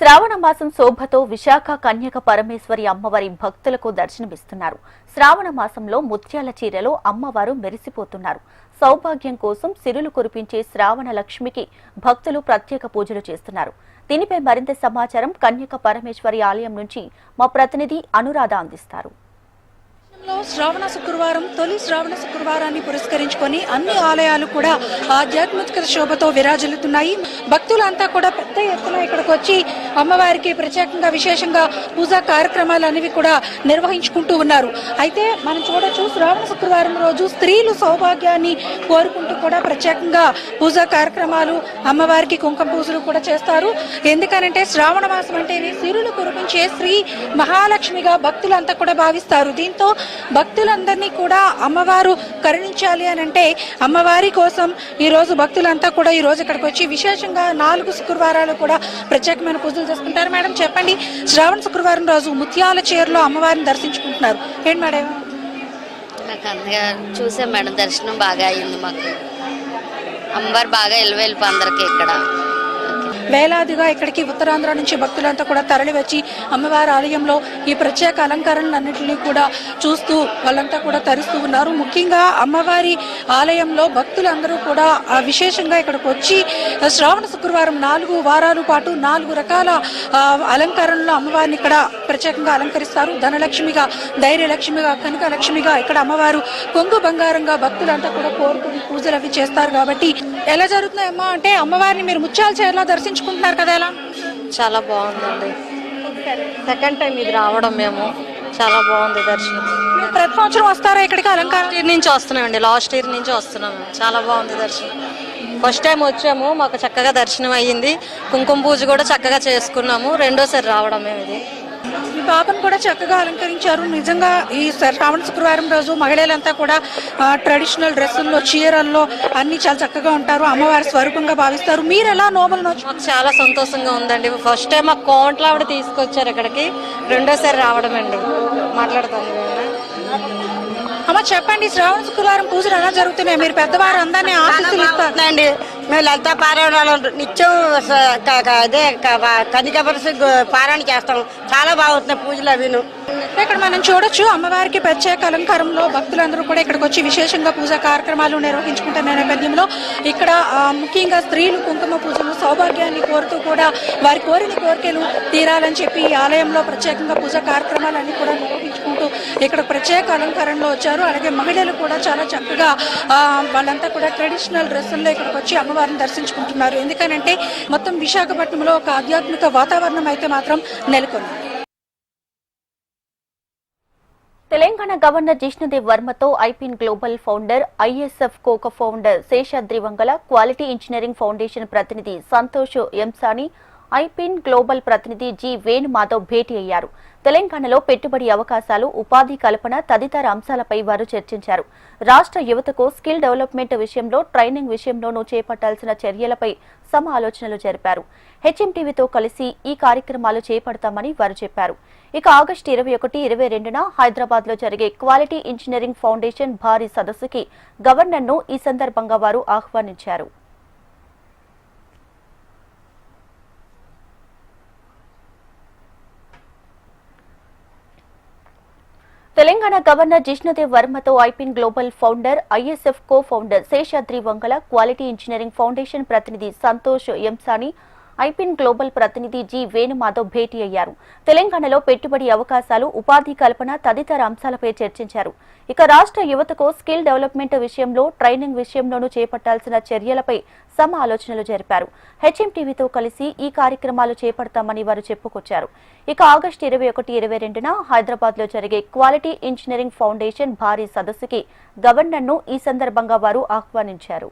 శ్రావణ మాసం శోభతో విశాఖ కన్యక పరమేశ్వరి అమ్మవారి భక్తులకు దర్శనమిస్తున్నారు. శ్రావణ మాసంలో ముత్యాల చీరలో అమ్మవారు మెరిసిపోతున్నారు. సౌభాగ్యం కోసం సిరులు కురిపించే శ్రావణ లక్ష్మికి భక్తులు ప్రత్యేక పూజలు చేస్తున్నారు. దీనిపై మరింత సమాచారం కన్యక పరమేశ్వరి ఆలయం నుంచి మా ప్రతినిధి అనురాధ అందిస్తారు. లో శ్రావణ శుక్రవారం తొలి శ్రావణ శుక్రవారాన్ని పురస్కరించుకొని అన్ని ఆలయాలు కూడా ఆధ్యాత్మిక శోభతో విరాజిల్లుతున్నాయి. భక్తులంతా కూడా పెద్ద ఎత్తున ఇక్కడికి వచ్చి అమ్మవారికి ప్రత్యేకంగా విశేషంగా పూజా కార్యక్రమాలు అనేవి కూడా నిర్వహించుకుంటూ ఉన్నారు. అయితే మనం చూడొచ్చు శ్రావణ శుక్రవారం రోజు స్త్రీలు సౌభాగ్యాన్ని కోరుకుంటూ కూడా ప్రత్యేకంగా పూజా కార్యక్రమాలు అమ్మవారికి కుంకుమ పూజలు కూడా చేస్తారు. ఎందుకనంటే శ్రావణ మాసం అంటే సిరులు కురిపించే శ్రీ మహాలక్ష్మిగా భక్తులంతా కూడా భావిస్తారు. దీంతో భక్తులందరినీ కూడా అమ్మవారు కరుణించాలి అని అంటే అమ్మవారి కోసం ఈరోజు భక్తులంతా కూడా ఈరోజు ఇక్కడికి వచ్చి విశేషంగా నాలుగు శుక్రవారాలు కూడా ప్రత్యేకమైన పూజలు చేసుకుంటారు. మేడం చెప్పండి. శ్రావణ శుక్రవారం రోజు ముత్యాల చీరలో అమ్మవారిని దర్శించుకుంటున్నారు. ఏంటి మేడం? నాకు చూసాం మేడం దర్శనం బాగా అయింది మాకు. అమ్మవారు బాగా ఎల్వెల్పు అందరికి ఇక్కడ. వేలాదిగా ఇక్కడికి ఉత్తరాంధ్ర నుంచి భక్తులంతా కూడా తరలివచ్చి అమ్మవారి ఆలయంలో ఈ ప్రత్యేక అలంకరణలన్నింటినీ కూడా చూస్తూ వాళ్ళంతా కూడా తరిస్తూ ఉన్నారు. ముఖ్యంగా అమ్మవారి ఆలయంలో భక్తులందరూ కూడా విశేషంగా ఇక్కడికి వచ్చి శ్రావణ శుక్రవారం నాలుగు వారాల పాటు నాలుగు రకాల అలంకరణలు అలంకరణలో అమ్మవారిని ఇక్కడ ప్రత్యేకంగా అలంకరిస్తారు. ధనలక్ష్మిగా ధైర్యలక్ష్మిగా కనకలక్ష్మిగా ఇక్కడ అమ్మవారు కొంగు బంగారంగా భక్తులంతా కూడా కోరుకుని పూజలు అవి చేస్తారు కాబట్టి ఎలా జరుగుతున్నాయమ్మా? అంటే అమ్మవారిని మీరు ముత్యాల చీరలో దర్శించుకుంటున్నారు కదా ఎలా? చాలా బాగుందండి. సెకండ్ టైం ఇది రావడం మేము. చాలా బాగుంది దర్శనం. మీరు ప్రతి సంవత్సరం వస్తారా ఇక్కడికి అలంకారం ఇయర్ నుంచి వస్తున్నామండి. లాస్ట్ ఇయర్ నుంచి వస్తున్నాం మేము చాలా బాగుంది దర్శనం. ఫస్ట్ టైం వచ్చాము. మాకు చక్కగా దర్శనం అయ్యింది. కుంకుమ పూజ కూడా చక్కగా చేసుకున్నాము. రెండోసారి రావడం మేము ఇది. ఈ బాబును కూడా చక్కగా అలంకరించారు. నిజంగా ఈ శ్రావణ శుక్రవారం రోజు మహిళలంతా కూడా ట్రెడిషనల్ డ్రెస్సుల్లో చీరల్లో అన్ని చాలా చక్కగా ఉంటారు. అమ్మవారి స్వరూపంగా భావిస్తారు. మీరు ఎలా నోములు నోచు మాకు చాలా సంతోషంగా ఉందండి. ఫస్ట్ టైం మాకు కోంట్లో ఆవిడ తీసుకొచ్చారు ఇక్కడికి. రెండోసారి రావడం అండి మాట్లాడతాను అమ్మ చెప్పండి. శ్రావణ శుక్రవారం పూజలు ఎలా జరుగుతున్నాయి? మీరు పెద్దవారు అందరినీ ఆశీస్సులు మేము లలిత పారాయణాలు నిత్యం అదే కనికపరిసి పారాయణ చేస్తాం. చాలా బాగుంటుంది పూజలు అవిను. ఇక్కడ మనం చూడొచ్చు అమ్మవారికి ప్రత్యేక అలంకారంలో భక్తులందరూ కూడా ఇక్కడికి వచ్చి విశేషంగా పూజా కార్యక్రమాలు నిర్వహించుకుంటున్న నేపథ్యంలో ఇక్కడ ముఖ్యంగా స్త్రీలు కుంకుమ పూజలు సౌభాగ్యాన్ని కోరుతూ కూడా వారి కోరిన కోరికలు తీరాలని చెప్పి ఈ ఆలయంలో ప్రత్యేకంగా పూజా కార్యక్రమాలన్నీ కూడా నిర్వహించుకుంటూ ఇక్కడ ప్రత్యేక అలంకారంలో వచ్చారు. అలాగే మహిళలు కూడా చాలా చక్కగా వాళ్ళంతా కూడా ట్రెడిషనల్ డ్రెస్సుల్లో ఇక్కడికి వచ్చి వారిని దర్శించుకుంటున్నారు. ఎందుకనంటే మొత్తం విశాఖపట్నంలో ఒక ఆధ్యాత్మిక వాతావరణం అయితే మాత్రం నెలకొంది. తెలంగాణ గవర్నర్ జిష్ణుదేవ్ వర్మతో ఐపిన్ గ్లోబల్ ఫౌండర్ ఐఎస్ఎఫ్ కోక founder Seshadri Vangala quality engineering foundation ప్రతినిధి సంతోష్ ఎంసాని ఐపిన్ గ్లోబల్ ప్రతినిధి జి వేణుమాధవ్ భేటీ అయ్యారు. తెలంగాణలో పెట్టుబడి అవకాశాలు ఉపాధి కల్పన తదితర అంశాలపై వారు చర్చించారు. రాష్ట్ర యువతకు స్కిల్ డెవలప్మెంట్ విషయంలో ట్రైనింగ్ విషయంలోనూ చేపట్టాల్సిన చర్యలపై సమ ఆలోచనలు జరిపారు. హెచ్ఎంటీవీతో కలిసి ఈ కార్యక్రమాలు చేపడతామని వారు చెప్పారు. ఇక ఆగస్టు ఇరవై ఒకటి ఇరవై రెండున హైదరాబాద్లో జరిగే క్వాలిటీ ఇంజనీరింగ్ ఫౌండేషన్ భారీ సదస్సుకి గవర్నర్ను ఈ సందర్భంగా వారు ఆహ్వానించారు. Telangana governor Jishnudev వర్మతో IPIN global founder ISF cofounder Seshadri Vangala quality engineering foundation ప్రతినిధి సంతోష్ ఎంసాని ఐపిన్ గ్లోబల్ ప్రతినిధి జి వేణుమాధవ్ భేటీ అయ్యారు. తెలంగాణలో పెట్టుబడి అవకాశాలు ఉపాధి కల్పన తదితర అంశాలపై చర్చించారు. ఇక రాష్ట్ర యువతకు స్కిల్ డెవలప్మెంట్ విషయంలో ట్రైనింగ్ విషయంలోనూ చేపట్టాల్సిన చర్యలపై సమ ఆలోచనలు జరిపారు. హెచ్ఎంటీవీతో కలిసి ఈ కార్యక్రమాలు చేపడతామని వారు చెప్పుకొచ్చారు. ఇక ఆగస్టు ఇరవై ఒకటి ఇరవై రెండున హైదరాబాద్లో జరిగే క్వాలిటీ ఇంజనీరింగ్ ఫౌండేషన్ భారీ సదస్సుకి గవర్నర్ను ఈ సందర్భంగా వారు ఆహ్వానించారు.